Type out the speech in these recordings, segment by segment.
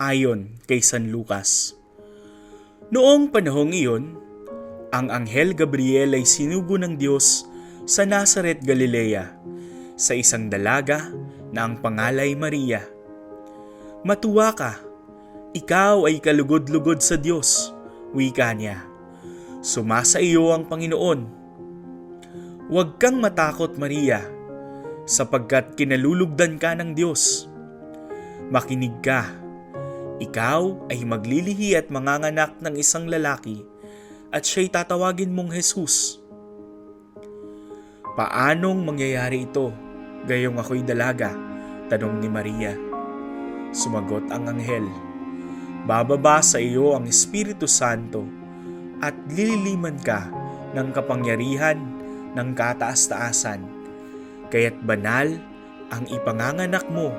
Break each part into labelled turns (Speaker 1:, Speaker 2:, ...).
Speaker 1: ayon kay San Lucas. Noong panahong iyon, ang Anghel Gabriel ay sinugo ng Diyos sa Nazaret, Galilea, sa isang dalaga na ang pangalay Maria. Matuwa ka, ikaw ay kalugod-lugod sa Diyos, wika niya. Sumasa iyo ang Panginoon. Huwag kang matakot, Maria, sapagkat kinalulugdan ka ng Diyos. Makinig ka. Ikaw ay maglilihi at manganganak ng isang lalaki at siya'y tatawagin mong Jesus. Paanong mangyayari ito? Gayong ako'y dalaga, tanong ni Maria. Sumagot ang anghel, Bababa sa iyo ang Espiritu Santo at lililiman ka ng kapangyarihan ng kataas-taasan kaya't banal ang ipanganganak mo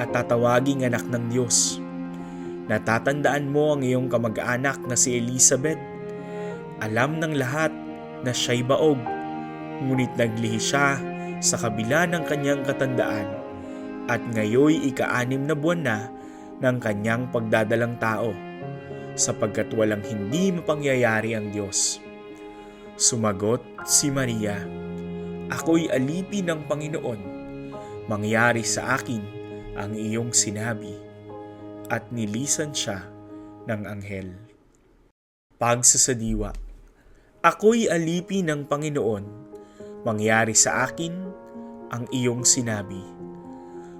Speaker 1: at tatawaging anak ng Diyos. Natatandaan mo ang iyong kamag-anak na si Elizabeth. Alam ng lahat na siya'y baog, ngunit naglihi siya sa kabila ng kanyang katandaan at ngayoy ika-anim na buwan na ng kanyang pagdadalang tao sapagkat walang hindi mapangyayari ang Diyos. Sumagot si Maria, Ako'y alipin ng Panginoon. Mangyari sa akin ang iyong sinabi. At nilisan siya ng anghel. Pagsasadiwa. Ako'y alipin ng Panginoon. Mangyari sa akin ang iyong sinabi.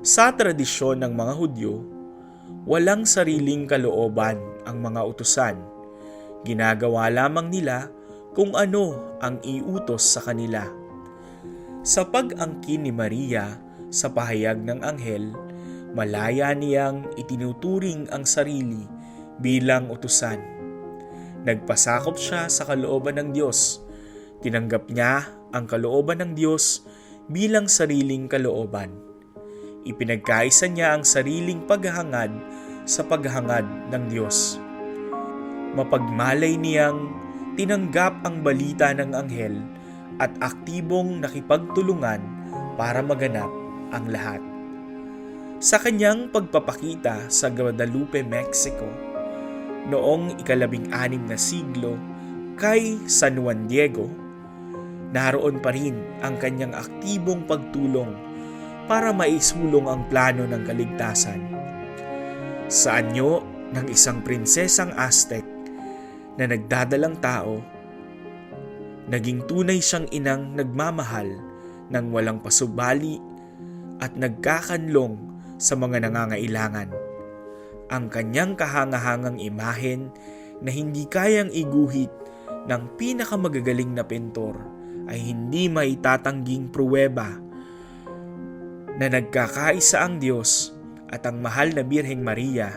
Speaker 1: Sa tradisyon ng mga Hudyo, walang sariling kalooban ang mga utusan. Ginagawa lamang nila kung ano ang iutos sa kanila. Sa pag-angkin ni Maria sa pahayag ng anghel, malaya niyang itinuturing ang sarili bilang utusan. Nagpasakop siya sa kalooban ng Diyos. Tinanggap niya ang kalooban ng Diyos bilang sariling kalooban. Ipinagkaisa niya ang sariling paghahangad sa paghahangad ng Diyos. Mapagmalay niyang tinanggap ang balita ng anghel at aktibong nakipagtulungan para maganap ang lahat. Sa kanyang pagpapakita sa Guadalupe, Mexico, noong ikalabing anim na siglo kay San Juan Diego, naroon pa rin ang kanyang aktibong pagtulong para maisulong ang plano ng kaligtasan. Sa anyo ng isang prinsesang Aztec na nagdadalang tao, naging tunay siyang inang nagmamahal ng walang pasubali at nagkakanlong sa mga nangangailangan. Ang kanyang kahangahangang imahen na hindi kayang iguhit ng pinakamagagaling na pintor ay hindi maitatangging pruweba na nagkakaisa ang Diyos at ang mahal na Birheng Maria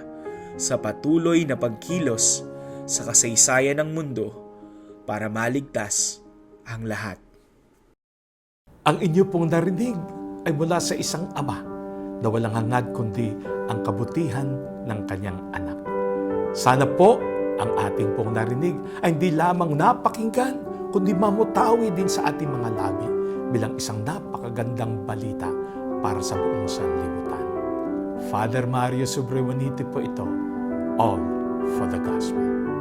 Speaker 1: sa patuloy na pagkilos sa kasaysayan ng mundo para maligtas ang lahat.
Speaker 2: Ang inyo pong narinig ay mula sa isang ama na walang hangad kundi ang kabutihan ng kanyang anak. Sana po ang ating pong narinig ay hindi lamang napakinggan kundi mamutawi din sa ating mga labi bilang isang napakagandang balita para sa buong sanlibutan. Father Mario Sobrewanite po ito, All for the Gospel.